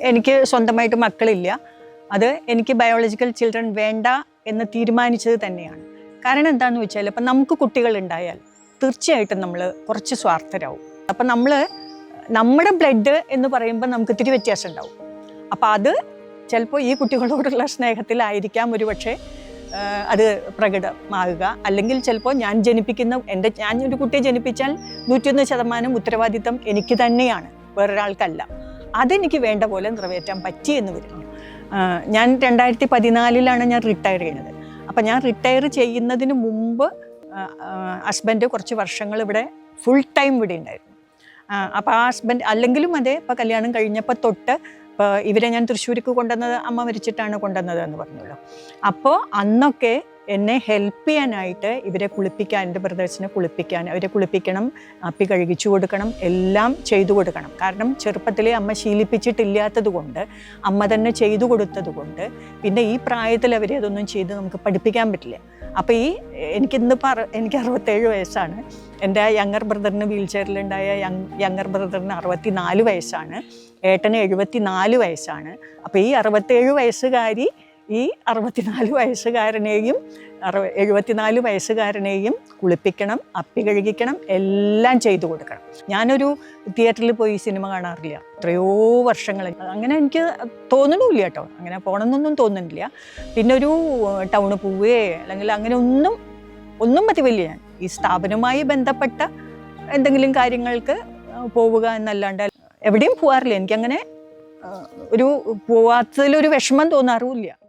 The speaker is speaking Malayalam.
എനിക്ക് സ്വന്തമായിട്ട് മക്കളില്ല. അത് എനിക്ക് ബയോളജിക്കൽ ചിൽഡ്രൻ വേണ്ട എന്ന് തീരുമാനിച്ചത് തന്നെയാണ്. കാരണം എന്താണെന്ന് വെച്ചാൽ ഇപ്പം നമുക്ക് കുട്ടികൾ ഉണ്ടായാൽ തീർച്ചയായിട്ടും നമ്മൾ കുറച്ച് സ്വാർത്ഥരാകും അപ്പം നമ്മൾ നമ്മുടെ ബ്ലഡ് എന്ന് പറയുമ്പോൾ നമുക്ക് ഇത്തിരി വ്യത്യാസം ഉണ്ടാവും. അപ്പം അത് ചിലപ്പോൾ ഈ കുട്ടികളോടുള്ള സ്നേഹത്തിലായിരിക്കാം ഒരു പക്ഷേ അത് പ്രകടമാകുക. അല്ലെങ്കിൽ ചിലപ്പോൾ ഞാൻ ജനിപ്പിക്കുന്ന എന്റെ ഞാൻ ഒരു കുട്ടിയെ ജനിപ്പിച്ചാൽ നൂറ്റിയൊന്ന് ശതമാനം ഉത്തരവാദിത്തം എനിക്ക് തന്നെയാണ്. വേറൊരാൾക്കല്ല. അതെനിക്ക് വേണ്ട പോലെ നിറവേറ്റാൻ പറ്റി എന്ന് വരുന്നു. ഞാൻ രണ്ടായിരത്തി പതിനാലിലാണ് ഞാൻ റിട്ടയർ ചെയ്യുന്നത് അപ്പം ഞാൻ റിട്ടയർ ചെയ്യുന്നതിന് മുമ്പ് ഹസ്ബൻഡ് കുറച്ച് വർഷങ്ങൾ ഇവിടെ ഫുൾ ടൈം ഇവിടെ ഉണ്ടായിരുന്നു. അപ്പോൾ ആ ഹസ്ബൻഡ് അല്ലെങ്കിലും അതെ ഇപ്പോൾ കല്യാണം കഴിഞ്ഞപ്പോൾ തൊട്ട് ഇപ്പോൾ ഇവരെ ഞാൻ തൃശ്ശൂർക്ക് കൊണ്ടുവന്നത് അമ്മ മരിച്ചിട്ടാണ് കൊണ്ടുവന്നത് എന്ന് പറഞ്ഞല്ലോ. അപ്പോൾ അന്നൊക്കെ എന്നെ ഹെൽപ്പ് ചെയ്യാനായിട്ട് ഇവരെ കുളിപ്പിക്കാൻ എന്റെ ബ്രദേഴ്സിനെ കുളിപ്പിക്കാൻ അവരെ കുളിപ്പിക്കണം അപ്പി കഴുകിച്ചു കൊടുക്കണം എല്ലാം ചെയ്തു കൊടുക്കണം. കാരണം ചെറുപ്പത്തിലെ അമ്മ ശീലിപ്പിച്ചിട്ടില്ലാത്തത് കൊണ്ട് അമ്മ തന്നെ ചെയ്തു കൊടുത്തത് കൊണ്ട് പിന്നെ ഈ പ്രായത്തിൽ അവരെ അതൊന്നും ചെയ്ത് നമുക്ക് പഠിപ്പിക്കാൻ പറ്റില്ല. അപ്പോൾ ഈ എനിക്കിന്ന് പറ എനിക്ക് അറുപത്തേഴ് വയസ്സാണ്. എന്റെ യങ്ങർ ബ്രദറിന് വീൽ ചെയറിലുണ്ടായ യങ് യങ്ങർ ബ്രദറിന് അറുപത്തി നാല് വയസ്സാണ്. ഏട്ടന് എഴുപത്തി നാല് വയസ്സാണ്. അപ്പോൾ ഈ അറുപത്തേഴ് വയസ്സുകാരി ഈ അറുപത്തിനാല് വയസ്സുകാരനെയും അറുപ എഴുപത്തിനാല് വയസ്സുകാരനെയും കുളിപ്പിക്കണം അപ്പി കഴുകിക്കണം എല്ലാം ചെയ്തു കൊടുക്കണം. ഞാനൊരു തിയേറ്ററിൽ പോയി സിനിമ കാണാറില്ല. എത്രയോ വർഷങ്ങൾ അങ്ങനെ എനിക്ക് തോന്നണില്ല കേട്ടോ. അങ്ങനെ പോകണമെന്നൊന്നും തോന്നുന്നില്ല പിന്നെ ഒരു ടൗണ് പോവുകയെ അല്ലെങ്കിൽ അങ്ങനെ ഒന്നും ഒന്നും പതിവില്ല ഞാൻ. ഈ സ്ഥാപനവുമായി ബന്ധപ്പെട്ട എന്തെങ്കിലും കാര്യങ്ങൾക്ക് പോവുക എന്നല്ലാണ്ട് എവിടെയും പോകാറില്ല എനിക്കങ്ങനെ ഒരു പോവാത്തതിലൊരു വിഷമം തോന്നാറുമില്ല.